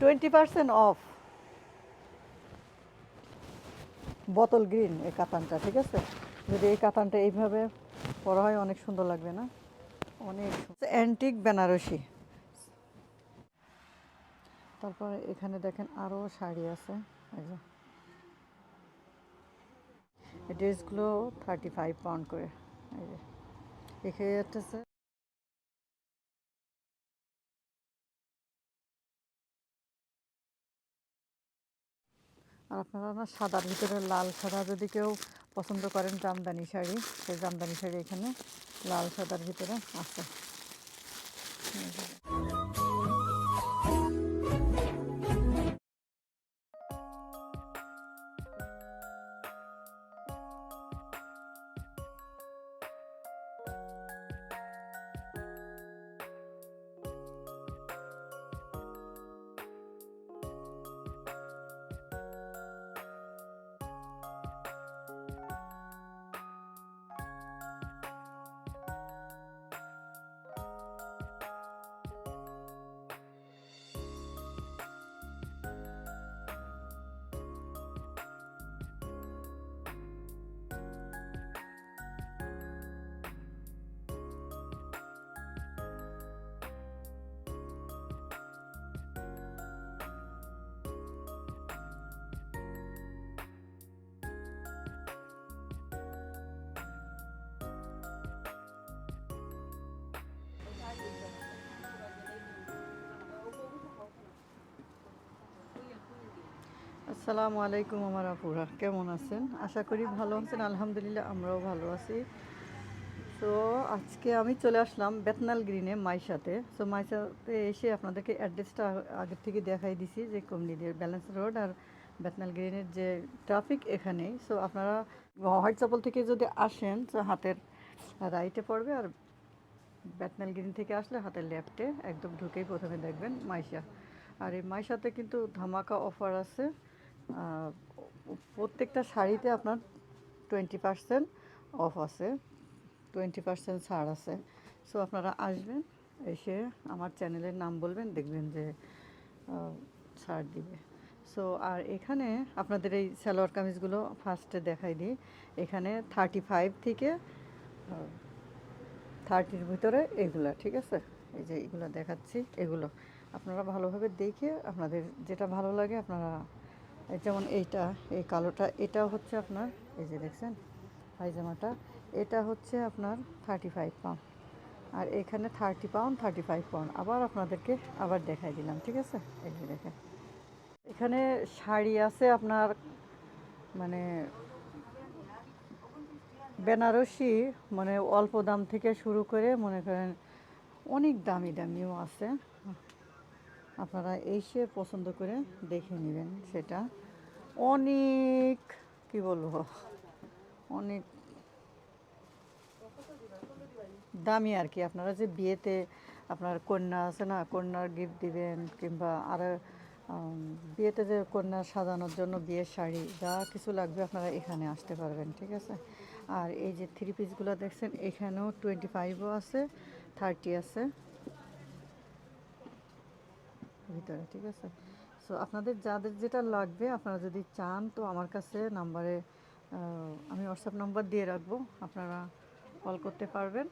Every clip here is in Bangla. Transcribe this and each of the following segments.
টোয়েন্টি পার্সেন্ট অফ বোতল গ্রিন এই কাতানটা, ঠিক আছে? যদি এই কাতানটা এইভাবে পরা হয়, অনেক সুন্দর লাগবে না? অনেক অ্যান্টিক বেনারসি তারপরে এখানে দেখেন আরও শাড়ি আছে। এই ড্রেসগুলো থার্টি ফাইভ পাউন্ড করে। এই যে। এখানে যাচ্ছে আর আপনারা না সাদার ভিতরে লাল সাদা যদি কেউ পছন্দ করেন জামদানি শাড়ি, সেই জামদানি শাড়ি এখানে লাল সাদার ভিতরে আছে। আসসালামু আলাইকুম আমার আপুরা, কেমন আছেন? আশা করি ভালো আছেন, আলহামদুলিল্লাহ আমরাও ভালো আছি। তো আজকে আমি চলে আসলাম বেতনাল গ্রিনে মাইশাতে। সো মাইশাতে এসে আপনাদেরকে অ্যাড্রেসটা আগের থেকে দেখাই দিছি যে কমনিদের ব্যালেন্স রোড আর বেতনাল গ্রিনের যে ট্রাফিক এখানেই সো আপনারা হোয়াইট চাপল থেকে যদি আসেন, তো হাতের রাইটে পড়বে আর বেতনাল গ্রিন থেকে আসলে হাতের লেফটে একদম ঢুকেই প্রথমে দেখবেন মাইশা। আর এই মাইশাতে কিন্তু ধামাকা অফার আছে। প্রত্যেকটা শাড়িতে আপনার টোয়েন্টি পার্সেন্ট অফ আছে টোয়েন্টি পার্সেন্ট ছাড় আছে। সো আপনারা আসবেন, এসে আমার চ্যানেলের নাম বলবেন, দেখবেন যে ছাড় দিবে। সো আর এখানে আপনাদের এই সালোয়ার কামিজগুলো ফার্স্টে দেখাই দিই। এখানে থার্টি ফাইভ থেকে থার্টির ভিতরে এগুলা, ঠিক আছে? এই যে এগুলো দেখাচ্ছি, এগুলো। আপনারা ভালোভাবে দেখে, আপনাদের যেটা ভালো লাগে, আপনারা যেমন এইটা, এই কালোটা এটা হচ্ছে আপনার, এই যে দেখছেন, পায়জামাটা, এটা হচ্ছে আপনার থার্টি ফাইভ পাউন্ড আর এখানে thirty pound thirty five pound আবার আপনাদেরকে আবার দেখাই দিলাম, ঠিক আছে? এই যে দেখেন। এখানে শাড়ি আছে আপনার মানে বেনারসি মানে অল্প দাম থেকে শুরু করে মনে করেন অনেক দামি দামিও আছে। আপনারা এসে পছন্দ করে দেখে নেবেন সেটা। অনেক, কি বলব? অনেক দামি আর কি। আপনারা যে বিয়েতে আপনার কন্যা আছে না, কন্যার গিফট দিবেন কিংবা আর বিয়েতে যে কন্যা সাজানোর জন্য বিয়ের শাড়ি, যা কিছু লাগবে আপনারা এখানে আসতে পারবেন, ঠিক আছে? আর এই যে থ্রি পিসগুলো দেখছেন, এখানেও টোয়েন্টি ফাইভও আছে থার্টি আছে। ভিতরে, ঠিক আছে? সো আপনাদের যাদের যেটা লাগবে, আপনারা যদি চান, তো আমার কাছে নাম্বারে আমি হোয়াটসঅ্যাপ নাম্বার দিয়ে রাখব। আপনারা কল করতে পারবেন।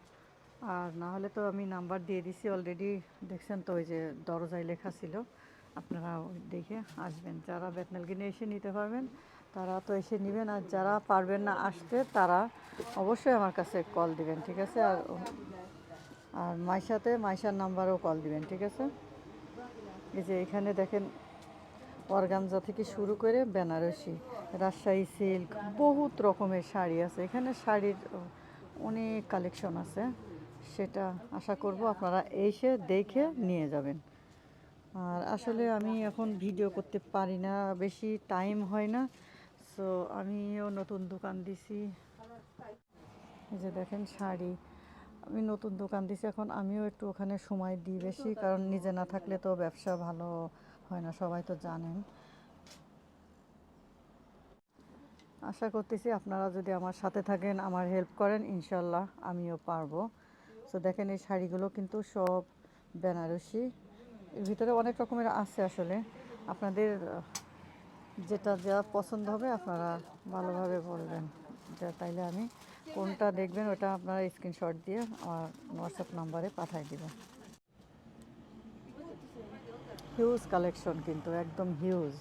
আর না হলে তো আমি নাম্বার দিয়ে দিছি অলরেডি দেখছেন তো, ওই যে দরজায় লেখা ছিল। আপনারা ওই দেখে আসবেন। যারা বেতনালগিনে এসে নিতে পারবেন, তারা তো এসে নেবেন। আর যারা পারবেন না আসতে, তারা অবশ্যই আমার কাছে কল দিবেন, ঠিক আছে? আর আর মাইশাতে মাইশার নাম্বারও কল দিবেন, ঠিক আছে? এই যে এখানে দেখেন অর্গানজা থেকে শুরু করে বেনারসি, রাজশাহী সিল্ক, বহুত রকমের শাড়ি আছে। এখানে শাড়ির অনেক কালেকশন আছে, সেটা আশা করব আপনারা এসে দেখে নিয়ে যাবেন। আর আসলে আমি এখন ভিডিও করতে পারি না, বেশি টাইম হয় না। সো আমিও নতুন দোকান দিছি। এই যে দেখেন শাড়ি। আমি নতুন দোকান দিছি, এখন আমিও একটু ওখানে সময় দিই বেশি, কারণ নিজে না থাকলে তো ব্যবসা ভালো হয় না, সবাই তো জানেন। আশা করতেছি আপনারা যদি আমার সাথে থাকেন, আমার হেল্প করেন, ইনশাল্লাহ আমিও পারব। সো দেখেন এই শাড়িগুলো কিন্তু সব বেনারসি, এর ভিতরে অনেক রকমের আছে আসলে। আপনাদের, যেটা যা পছন্দ হবে আপনারা ভালোভাবে বলবেন, যা তাইলে আমি কোনটা দেখবেন ওটা আপনারা স্ক্রিনশট দিয়ে আমার হোয়াটসঅ্যাপ নাম্বারে পাঠিয়ে দেবেন। হিউজ কালেকশন কিন্তু, একদম হিউজ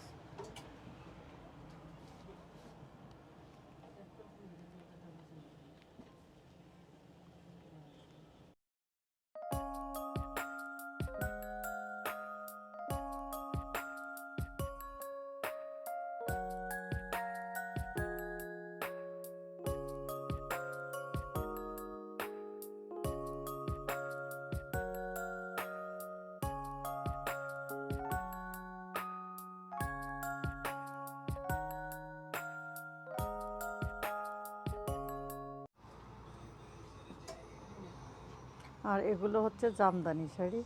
আর এগুলো হচ্ছে জামদানি শাড়ি।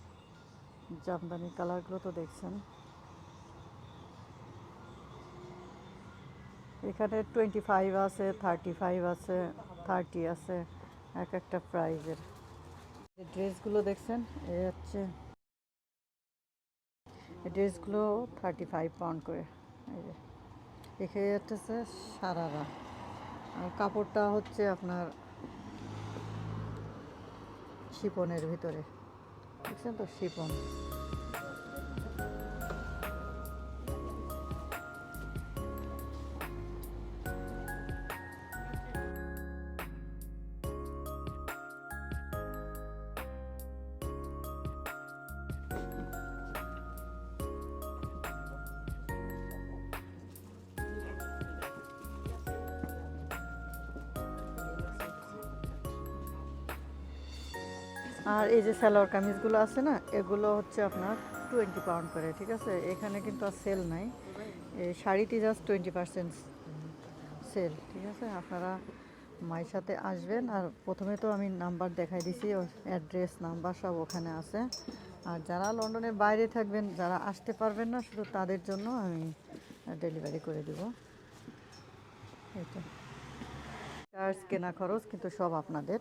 জামদানি কালারগুলো তো দেখছেন। এখানে টোয়েন্টি ফাইভ আছে থার্টি ফাইভ আছে থার্টি আছে, এক একটা প্রাইজের। ড্রেসগুলো দেখছেন, এ হচ্ছে ড্রেসগুলো থার্টি ফাইভ পাউন্ড করে এখানে হচ্ছে সারারা। আর কাপড়টা হচ্ছে আপনার শিপনের ভিতরে। দেখছেন তো শিপন। আর এই যে সালোয়ার কামিজগুলো আছে না, এগুলো হচ্ছে আপনার টোয়েন্টি পাউন্ড করে, ঠিক আছে? এখানে কিন্তু আর সেল নাই। এই শাড়িটি জাস্ট টোয়েন্টি পার্সেন্ট সেল ঠিক আছে? আপনারা মায়ের সাথে আসবেন। আর প্রথমে তো আমি নাম্বার দেখাই দিছি অ্যাড্রেস নাম্বার সব ওখানে আছে। আর যারা লন্ডনের বাইরে থাকবেন, যারা আসতে পারবেন না, শুধু তাদের জন্য আমি ডেলিভারি করে দেব। এটা চার্জ কেনা খরচ কিন্তু সব আপনাদের।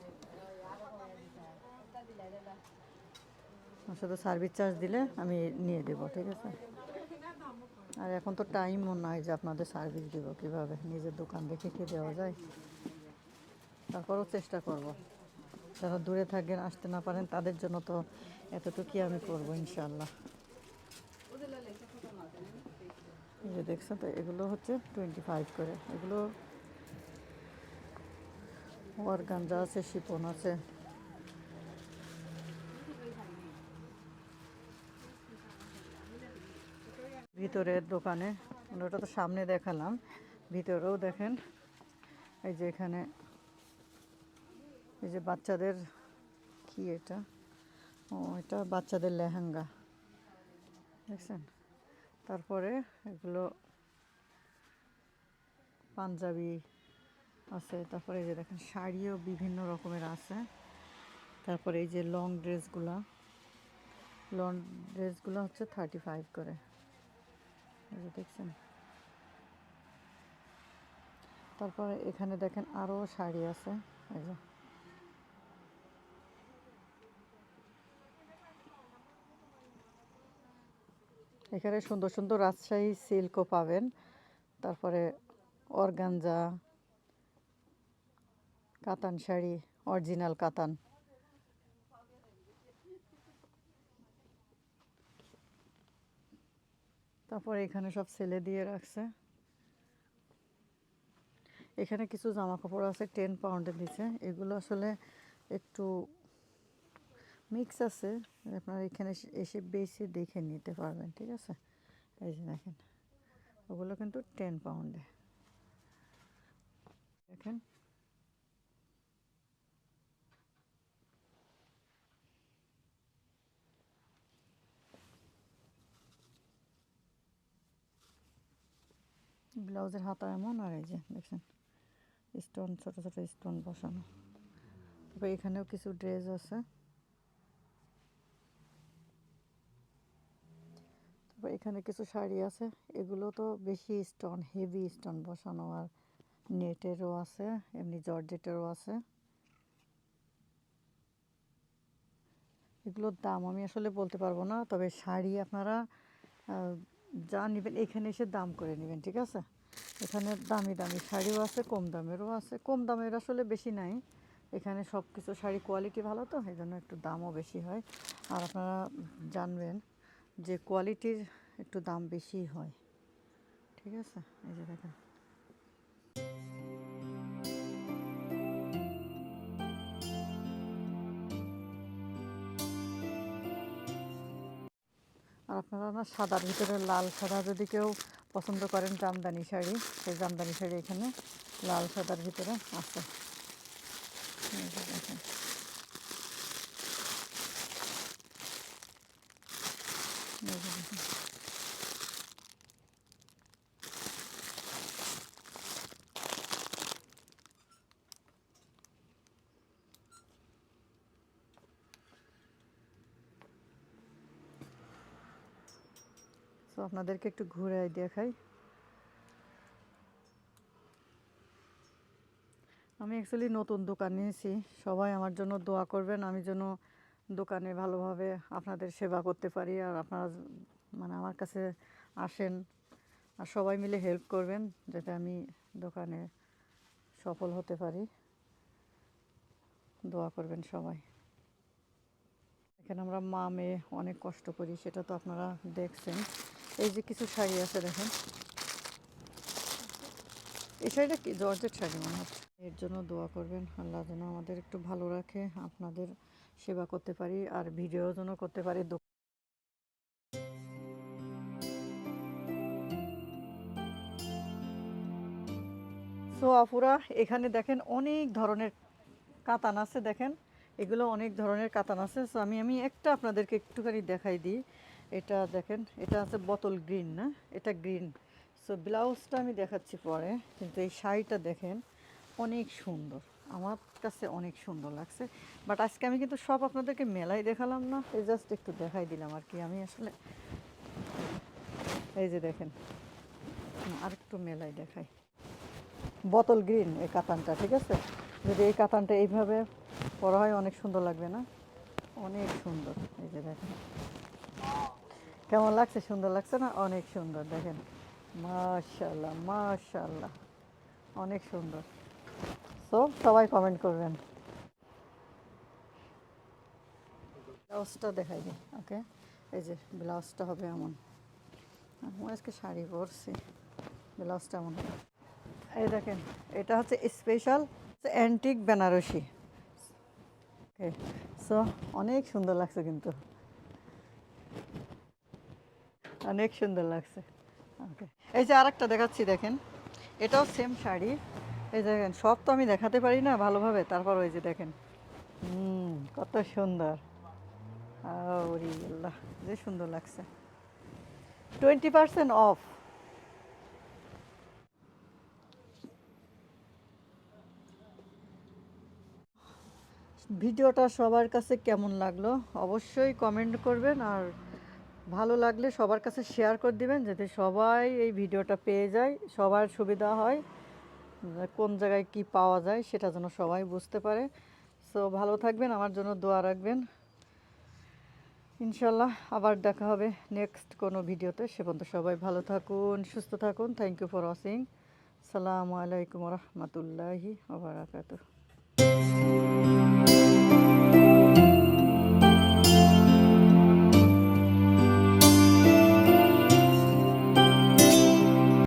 শুধু সার্ভিস চার্জ দিলে আমি নিয়ে দেবো, ঠিক আছে? আর এখন তো টাইম মনে হয় যে আপনাদের সার্ভিস দেব কীভাবে, নিজের দোকান দেখে কি দেওয়া যায়। তারপরও চেষ্টা করব। যারা দূরে থাকেন, আসতে না পারেন, তাদের জন্য তো এতটুকুই আমি করব ইনশাল্লাহ এই যে দেখছেন তো, এগুলো হচ্ছে টোয়েন্টি ফাইভ করে। এগুলো ওয়ার গাঞ্জা আছে, শিপন আছে। ভিতরের দোকানে। মানে ওটা তো সামনে দেখালাম। ভিতরেও দেখেন, এই যে এখানে, এই যে বাচ্চাদের, কি এটা? ও, এটা বাচ্চাদের লেহেঙ্গা। দেখছেন? তারপরে এগুলো পাঞ্জাবি আছে। তারপরে এই যে দেখেন, শাড়িও বিভিন্ন রকমের আছে। তারপরে এই যে লং ড্রেসগুলা লং ড্রেসগুলো হচ্ছে থার্টি ফাইভ করে। এই যে দেখছেন? তারপরে এখানে দেখেন আরও শাড়ি আছে, এই যে। এখানে সুন্দর সুন্দর রাজশাহী সিল্কও পাবেন। তারপরে অর্গানজা, কাতান শাড়ি, অরিজিনাল কাতান। তারপরে এখানে সব সেলে দিয়ে রাখছে। এখানে কিছু জামা কাপড় আছে টেন পাউন্ডে দিছে এগুলো আসলে একটু মিক্স আছে। আপনারা এখানে এসে- এসে বেশি দেখে নিতে পারবেন, ঠিক আছে? এই যে দেখেন, ওগুলো কিন্তু টেন পাউন্ডে দেখেন ব্লাউজের হাতা এমন, আর এই যে দেখছেন স্টোন ছোট ছোট স্টোন বসানো। তারপর এখানেও কিছু ড্রেস আছে। তারপর এখানে কিছু শাড়ি আছে। এগুলো তো বেশি স্টোন হেভি স্টোন বসানো, আর নেটেরও আছে, এমনি জর্জেটেরও আছে। এগুলোর দাম আমি আসলে বলতে পারব না, তবে শাড়ি আপনারা যা নেবেন, এখানে এসে দাম করে নেবেন, ঠিক আছে? এখানে দামি দামি শাড়িও আছে, কম দামেরও আছে। কম দামের আসলে বেশি নাই। এখানে সব কিছু শাড়ি কোয়ালিটি ভালো তো, এই জন্য একটু দামও বেশি হয়। আর আপনারা জানবেন যে কোয়ালিটির একটু দাম বেশি হয়, ঠিক আছে? এই যে দেখেন। আপনারা না সাদার ভিতরে লাল সাদা যদি কেউ পছন্দ করেন জামদানি শাড়ি, সেই জামদানি শাড়ি এখানে লাল সাদার ভিতরে আছে দেখেন। তো আপনাদেরকে একটু ঘুরে দেখাই। আমি অ্যাকচুয়ালি নতুন দোকান নিয়েছি। সবাই আমার জন্য দোয়া করবেন, আমি যেন দোকানে ভালোভাবে আপনাদের সেবা করতে পারি আর আপনারা মানে আমার কাছে আসেন আর সবাই মিলে হেল্প করবেন যাতে আমি দোকানে সফল হতে পারি। দোয়া করবেন সবাই। এখানে আমরা মা মেয়ে অনেক কষ্ট করি, সেটা তো আপনারা দেখছেন। এই যে কিছু শাড়ি আছে দেখেন। এই শাড়িটা কি? জর্জের শাড়ি মনে হচ্ছে। এর জন্য দোয়া করবেন, আল্লাহ যেন আমাদের একটু ভালো রাখে, আপনাদের সেবা করতে পারি আর ভিডিও যেন করতে পারি। সো আপুরা, এখানে দেখেন অনেক ধরনের কাতান আছে, দেখেন। এগুলো অনেক ধরনের কাতান আছে। সো আমি আমি একটা আপনাদেরকে একটুখানি দেখাই দিই। এটা দেখেন এটা আছে বোতল গ্রিন না? এটা গ্রিন। সো ব্লাউজটা আমি দেখাচ্ছি পরে কিন্তু এই শাড়িটা দেখেন অনেক সুন্দর। আমার কাছে অনেক সুন্দর লাগছে। বাট আজকে আমি কিন্তু সব আপনাদেরকে মেলাই দেখালাম না। এই জাস্ট একটু দেখাই দিলাম আর কি। আমি আসলে এই যে দেখেন হুম, আরেকটু মেলাই দেখাই। বোতল গ্রিন এই কাতানটা ঠিক আছে? যদি এই কাতানটা এইভাবে পরা হয় অনেক সুন্দর লাগবে না? অনেক সুন্দর। এই যে দেখেন। কেমন লাগছে? সুন্দর লাগছে না? অনেক সুন্দর, দেখেন। মাশাল্লাহ মাশাল্লাহ অনেক সুন্দর। সো সবাই কমেন্ট করবেন। ব্লাউজটা দেখাই দিই ওকে এই যে, ব্লাউজটা হবে এমন। আমি আজকে শাড়ি পরছি, ব্লাউজটা এমন। এই দেখেন, এটা হচ্ছে special antique Banarasi. Okay so অনেক সুন্দর লাগছে কিন্তু। অনেক সুন্দর লাগছে। ওকে এই যে আরেকটা দেখাচ্ছি, দেখেন। এটাও সেম শাড়ি। এই দেখেন, সব তো আমি দেখাতে পারি না ভালোভাবে, তারপর ওই যে দেখেন। হুম কত সুন্দর। আল্লাহ, যে সুন্দর লাগছে। টোয়েন্টি পার্সেন্ট অফ ভিডিওটা সবার কাছে কেমন লাগল? অবশ্যই কমেন্ট করবেন আর ভালো লাগলে সবার কাছে শেয়ার করে দিবেন যাতে সবাই এই ভিডিওটা পেয়ে যায়, সবার সুবিধা হয় কোন জায়গায় কি পাওয়া যায় সেটা যেন সবাই বুঝতে পারে। সো ভালো থাকবেন, আমার জন্য দোয়া রাখবেন। ইনশাল্লাহ আবার দেখা হবে নেক্সট কোনো ভিডিওতে। সে পর্যন্ত সবাই ভালো থাকুন, সুস্থ থাকুন। থ্যাংক ইউ ফর ওয়াচিং সালামু আলাইকুম রহমতুল্লাহি